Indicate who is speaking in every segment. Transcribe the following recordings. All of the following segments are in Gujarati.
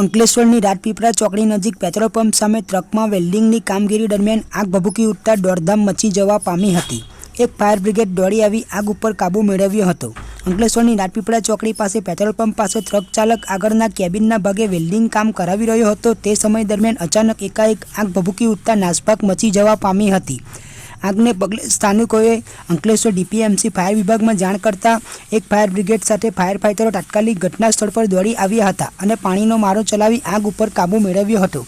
Speaker 1: અંકલેશ્વરની રાજપીપળા ચોકડી નજીક પેટ્રોલ પંપ સામે ટ્રકમાં વેલ્ડિંગની કામગીરી દરમિયાન આગ ભભૂકી ઉઠતા દોડધામ મચી જવા પામી હતી. એક ફાયર બ્રિગેડ દોડી આવી આગ ઉપર કાબૂ મેળવ્યો હતો. અંકલેશ્વરની રાજપીપળા ચોકડી પાસે પેટ્રોલ પંપ પાસે ટ્રક ચાલક આગળના કેબિનના ભાગે વેલ્ડિંગ કામ કરાવી રહ્યો હતો. તે સમય દરમિયાન અચાનક એકાએક આગ ભભૂકી ઉઠતા નાસભાગ મચી જવા પામી હતી. આગને પગલે સ્થાનિકોએ અંકલેશ્વર ડીપીએમસી ફાયર વિભાગમાં જાણ કરતા એક ફાયર બ્રિગેડ સાથે ફાયર ફાઇટરો તાત્કાલિક ઘટના સ્થળ પર દોડી આવ્યા હતા અને પાણીનો મારો ચલાવી આગ ઉપર કાબૂ મેળવ્યો હતો.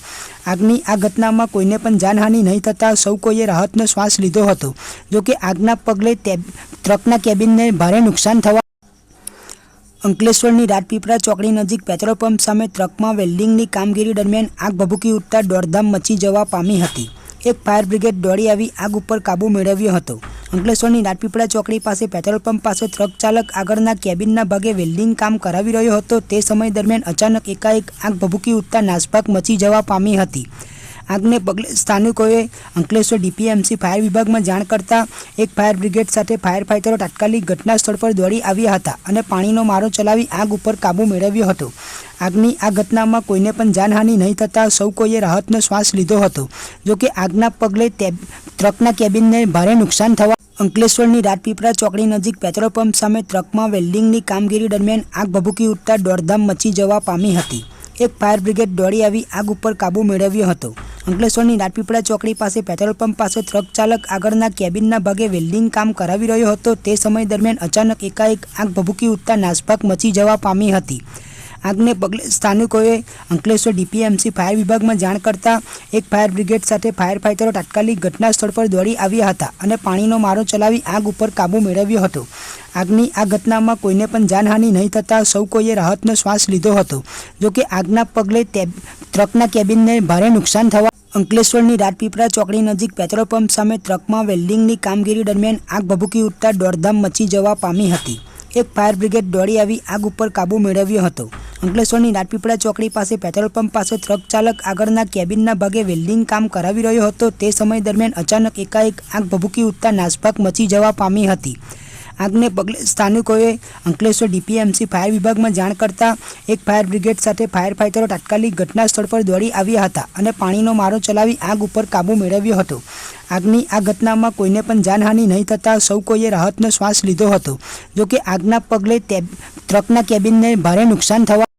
Speaker 1: આગની આ ઘટનામાં કોઈને પણ જાનહાનિ નહીં થતાં સૌ કોઈએ રાહતનો શ્વાસ લીધો હતો. જોકે આગના પગલે ટ્રકના કેબિનને ભારે નુકસાન થવા અંકલેશ્વરની રાજપીપળા ચોકડી નજીક પેટ્રોલ પંપ સામે ટ્રકમાં વેલ્ડિંગની કામગીરી દરમિયાન આગ ભભૂકી ઉઠતા દોડધામ મચી જવા પામી હતી. એક ફાયર બ્રિગેડ દોડી આવી આગ ઉપર કાબૂ મેળવ્યો હતો. અંકલેશ્વરની રાજપીપળા ચોકડી પાસે પેટ્રોલ પંપ પાસે ટ્રક ચાલક આગળના કેબિનના ભાગે વેલ્ડિંગ કામ કરાવી રહ્યો હતો. તે સમય દરમિયાન અચાનક એકાએક આગ ભભૂકી ઉઠતા નાસભાગ મચી જવા પામી હતી. આગને પગલે સ્થાનિકોએ અંકલેશ્વર ડીપીએમસી ફાયર વિભાગમાં જાણ કરતા એક ફાયર બ્રિગેડ સાથે ફાયર ફાઇટરો તાત્કાલિક ઘટના સ્થળ પર દોડી આવ્યા હતા અને પાણીનો મારો ચલાવી આગ ઉપર કાબૂ મેળવ્યો હતો. આગની આ ઘટનામાં કોઈને પણ જાનહાનિ નહીં થતાં સૌ કોઈએ રાહતનો શ્વાસ લીધો હતો. જોકે આગના પગલે ટ્રકના કેબિનને ભારે નુકસાન થવા અંકલેશ્વરની રાજપીપળા ચોકડી નજીક પેટ્રોલ પંપ સામે ટ્રકમાં વેલ્ડિંગની કામગીરી દરમિયાન આગ ભભૂકી ઉઠતા દોડધામ મચી જવા પામી હતી. એક ફાયર બ્રિગેડ દોડી આવી આગ ઉપર કાબૂ મેળવ્યો હતો. અંકલેશ્વરની રાજપીપળા ચોકડી પાસે પેટ્રોલ પંપ પાસે ટ્રક ચાલક આગળના કેબિનના ભાગે વેલ્ડિંગ કામ કરાવી રહ્યો હતો. તે સમય દરમિયાન અચાનક એકાએક આગ ભભૂકી ઉઠતા નાસભાગ મચી જવા પામી હતી. આગને પગલે સ્થાનિકોએ અંકલેશ્વર ડીપીએમસી ફાયર વિભાગમાં જાણ કરતા એક ફાયર બ્રિગેડ સાથે ફાયર ફાઇટરો તાત્કાલિક ઘટના સ્થળ પર દોડી આવ્યા હતા અને પાણીનો મારો ચલાવી આગ ઉપર કાબૂ મેળવ્યો હતો. આગની આ ઘટનામાં કોઈને પણ જાનહાનિ નહીં થતાં સૌ કોઈએ રાહતનો શ્વાસ લીધો હતો. જોકે આગના પગલે ટ્રકના કેબિનને ભારે નુકસાન થવા અંકલેશ્વરની રાજપીપળા ચોકડી નજીક પેટ્રોલ પંપ સામે ટ્રકમાં વેલ્ડિંગની કામગીરી દરમિયાન આગ ભભૂકી ઉઠતા દોડધામ મચી જવા પામી હતી. એક ફાયર બ્રિગેડ દોડી આવી આગ ઉપર કાબૂ મેળવ્યો હતો. અંકલેશ્વરની રાજપીપળા ચોકડી પાસે પેટ્રોલ પંપ પાસે ટ્રક ચાલક આગળના કેબિનના ભાગે વેલ્ડિંગ કામ કરાવી રહ્યો હતો. તે સમય દરમિયાન અચાનક એકાએક આગ ભભૂકી ઉઠતા નાસભાગ મચી જવા પામી હતી. આગને પગલે સ્થાનિકોએ અંકલેશ્વર ડીપીએમસી ફાયર વિભાગમાં જાણ કરતા એક ફાયર બ્રિગેડ સાથે ફાયર ફાઇટરો તાત્કાલિક ઘટના સ્થળ પર દોડી આવ્યા હતા અને પાણીનો મારો ચલાવી આગ ઉપર કાબૂ મેળવ્યો હતો. આગની આ ઘટનામાં કોઈને પણ જાનહાનિ નહીં થતાં સૌ કોઈએ રાહતનો શ્વાસ લીધો હતો. જોકે આગના પગલે ટ્રકના કેબિનને ભારે નુકસાન થવા